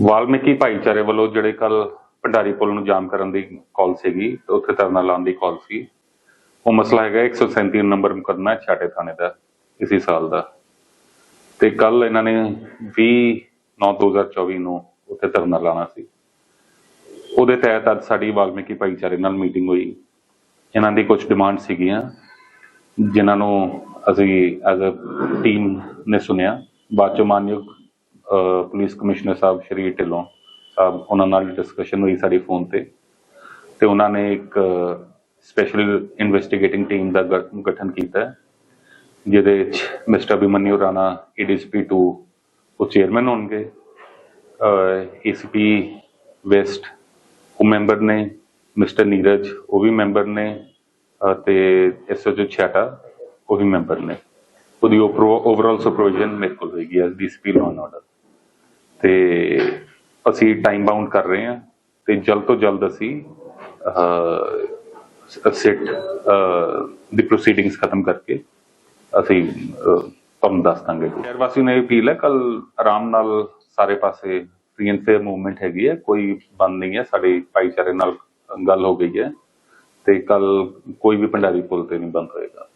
ਵਾਲਮੀਕੀ ਭਾਈਚਾਰੇ ਵੱਲੋਂ ਜਿਹੜੇ ਕੱਲ ਭੰਡਾਰੀ ਪੁਲ ਨੂੰ ਜਾਮ ਕਰਨ ਦੀ ਕਾਲ ਸੀਗੀ ਤੇ ਉੱਥੇ ਧਰਨਾ ਲਾਉਣ ਦੀ ਕਾਲ ਸੀ। ਉਹ ਮਸਲਾ ਹੈਗਾ 137 ਨੰਬਰ ਮੁਕੱਦਮਾ ਛਾਟੇ ਥਾਣੇ ਦਾ, ਇਸੇ ਸਾਲ ਦਾ। ਤੇ ਕੱਲ ਇਹਨਾਂ ਨੇ 20 9 2024 ਨੂੰ ਉੱਥੇ ਧਰਨਾ ਲਾਣਾ ਸੀ। ਉਹਦੇ ਤਹਿਤ ਅੱਜ ਸਾਡੀ ਵਾਲਮੀਕੀ ਭਾਈਚਾਰੇ ਨਾਲ ਮੀਟਿੰਗ ਹੋਈ। ਇਹਨਾਂ ਦੀ ਕੁਝ ਡਿਮਾਂਡ ਸੀਗੀਆਂ, ਜਿਨ੍ਹਾਂ ਨੂੰ ਅਸੀਂ ਐਜ਼ ਅ ਟੀਮ ਨੇ ਸੁਣਿਆ। ਬਾਅਦ ਚੋਂ ਮਾਨਯੋਗ ਪੁਲਿਸ ਕਮਿਸ਼ਨਰ ਸਾਹਿਬ ਸ਼੍ਰੀ ਢਿੱਲੋਂ ਸਾਹਿਬ ਉਹਨਾਂ ਨਾਲ ਡਿਸਕਸ਼ਨ ਹੋਈ ਸਾਡੀ ਫੋਨ ਤੇ। ਤੇ ਉਹਨਾਂ ਨੇ ਇੱਕ ਸਪੈਸ਼ਲ ਇਨਵੈਸਟੀਗੇਟਿੰਗ ਟੀਮ ਦਾ ਗਠਨ ਕੀਤਾ ਹੈ, ਜਿਹਦੇ ਵਿੱਚ ਮਿਸਟਰ ਅਭਿਮਨਿਊ ਰਾਣਾ ਏਡੀਸੀਪੀ 2 ਉਹ ਚੇਅਰਮੈਨ ਹੋਣਗੇ। ਏਸੀਪੀ ਵੈਸਟ ਉਹ ਮੈਂਬਰ ਨੇ। ਮਿਸਟਰ ਨੀਰਜ ਉਹ ਵੀ ਮੈਂਬਰ ਨੇ। ਅਹ ਤੇ ਐਸਓਜੀ ਛਾਟਾ ਉਹ ਮੈਂਬਰ ਨੇ। ਉਹਦੀ ਓਵਰਆਲ ਸੁਪਰਵਿਜ਼ਨ ਮੇਰੇ ਕੋਲ ਹੋਏਗੀ S DCP law and order ਤੇ ਅਸੀਂ ਟਾਈਮ ਬਾਉਂਡ ਕਰ ਰਹੇ ਹਾਂ ਤੇ ਜਲਦ ਤੋਂ ਜਲਦ ਅਸੀਂ ਸਿਟ ਦੀ ਪ੍ਰੋਸੀਡਿੰਗਸ ਖਤਮ ਕਰਕੇ ਅਸੀਂ ਅਹ, ਤੁਹਾਨੂੰ ਦੱਸ ਦਾਂਗੇ। ਸ਼ਹਿਰ ਵਾਸੀ ਨੇ ਅਪੀਲ ਹੈ ਕੱਲ ਆਰਾਮ ਨਾਲ ਸਾਰੇ ਪਾਸੇ ਫ੍ਰੀ ਐਂਡ ਫੇਅਰ ਮੂਵਮੈਂਟ ਹੈਗੀ ਹੈ ਕੋਈ ਬੰਦ ਨਹੀਂ ਹੈ ਸਾਡੇ ਭਾਈਚਾਰੇ ਨਾਲ ਗੱਲ ਹੋ ਗਈ ਹੈ ਤੇ ਕੱਲ ਕੋਈ ਵੀ ਭੰਡਾਰੀ ਪੁਲ ਤੇ ਨਹੀਂ ਬੰਦ ਹੋਏਗਾ।